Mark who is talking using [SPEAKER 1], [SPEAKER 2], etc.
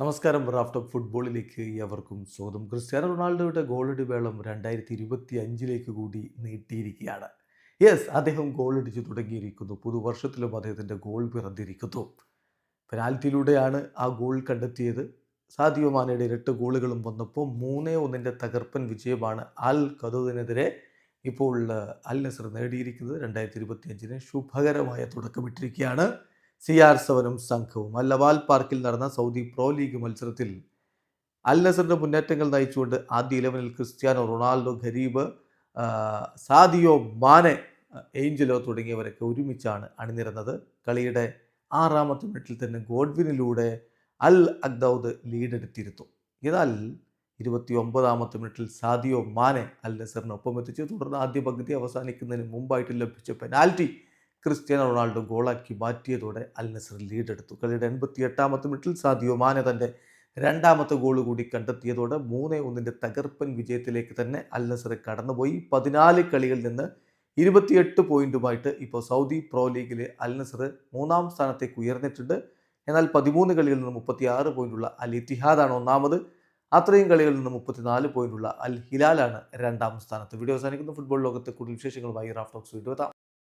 [SPEAKER 1] നമസ്കാരം raft of ഫുട്ബോളിലേക്ക് എവർക്കും സ്വാഗതം. ക്രിസ്ത്യാനോ റൊണാൾഡോയുടെ ഗോളടി വേളം രണ്ടായിരത്തി ഇരുപത്തി അഞ്ചിലേക്ക് കൂടി നീട്ടിയിരിക്കുകയാണ്. യെസ് അദ്ദേഹം ഗോളടിച്ച് തുടങ്ങിയിരിക്കുന്നു. പുതുവർഷത്തിലും അദ്ദേഹത്തിന്റെ ഗോൾ പിറന്നിരിക്കുന്നു. പെനാൽറ്റിയിലൂടെയാണ് ആ ഗോൾ കണ്ടെത്തിയത്. സാദിയോ മാനയുടെ ഇരട്ട ഗോളുകളും വന്നപ്പോൾ മൂന്നേ ഒന്നിന്റെ തകർപ്പൻ വിജയമാണ് അൽ കദുവിനെതിരെ ഇപ്പോൾ അൽ നസർ നേടിയിരിക്കുന്നത്. രണ്ടായിരത്തി ഇരുപത്തി അഞ്ചിന് ശുഭകരമായ തുടക്കമിട്ടിരിക്കുകയാണ്. സി ആർ സെവനും സംഘവും. അല്ലവാൽ പാർക്കിൽ നടന്ന സൗദി പ്രോ ലീഗ് മത്സരത്തിൽ അൽ നസറിന്റെ മുന്നേറ്റങ്ങൾ നയിച്ചുകൊണ്ട് ആദ്യ ഇലവനിൽ Cristiano Ronaldo Ghareeb Sadio Mane Angelo തുടങ്ങിയവരൊക്കെ ഒരുമിച്ചാണ് അണിനിരന്നത്. കളിയുടെ ആറാമത്തെ മിനിറ്റിൽ തന്നെ ഗോഡ്വിനിലൂടെ അൽ അഗ്ദൌദ് ലീഡെടുത്തിരുന്നു. എന്നാൽ ഇരുപത്തി ഒമ്പതാമത്തെ മിനിറ്റിൽ സാദിയോ മാനെ അൽ നസറിനൊപ്പം എത്തിച്ചു തുടർന്ന് ആദ്യ പകുതി അവസാനിക്കുന്നതിന് മുമ്പായിട്ട് ലഭിച്ച പെനാൽറ്റി ക്രിസ്ത്യാനോ റൊണാൾഡോ ഗോളാക്കി മാറ്റിയതോടെ അൽ നസർ ലീഡെടുത്തു. കളിയുടെ എൺപത്തി എട്ടാമത്തെ മിനിറ്റിൽ സാദിയോ മാനെ തന്റെ രണ്ടാമത്തെ ഗോൾ കൂടി കണ്ടെത്തിയതോടെ മൂന്ന് ഒന്നിന്റെ തകർപ്പൻ വിജയത്തിലേക്ക് തന്നെ അൽ നസർ കടന്നുപോയി. പതിനാല് കളികളിൽ നിന്ന് ഇരുപത്തിയെട്ട് പോയിന്റുമായിട്ട് ഇപ്പോൾ സൗദി പ്രോ ലീഗിലെ അൽ നസർ മൂന്നാം സ്ഥാനത്തേക്ക് ഉയർന്നിട്ടുണ്ട്. എന്നാൽ പതിമൂന്ന് കളികളിൽ നിന്ന് മുപ്പത്തിയാറ് പോയിന്റുള്ള അൽ ഇത്തിഹാദാണ് ഒന്നാമത്. അത്രയും കളികളിൽ നിന്ന് മുപ്പത്തിനാല് പോയിന്റുള്ള അൽ ഹിലാലാണ് രണ്ടാം സ്ഥാനത്ത്. വീഡിയോ അവസാനിക്കുന്ന. ഫുട്ബോൾ ലോകത്തെ കൂടുതൽ വിശേഷങ്ങളുമായി റാഫ്റ്റോക്സ് വീഡിയോ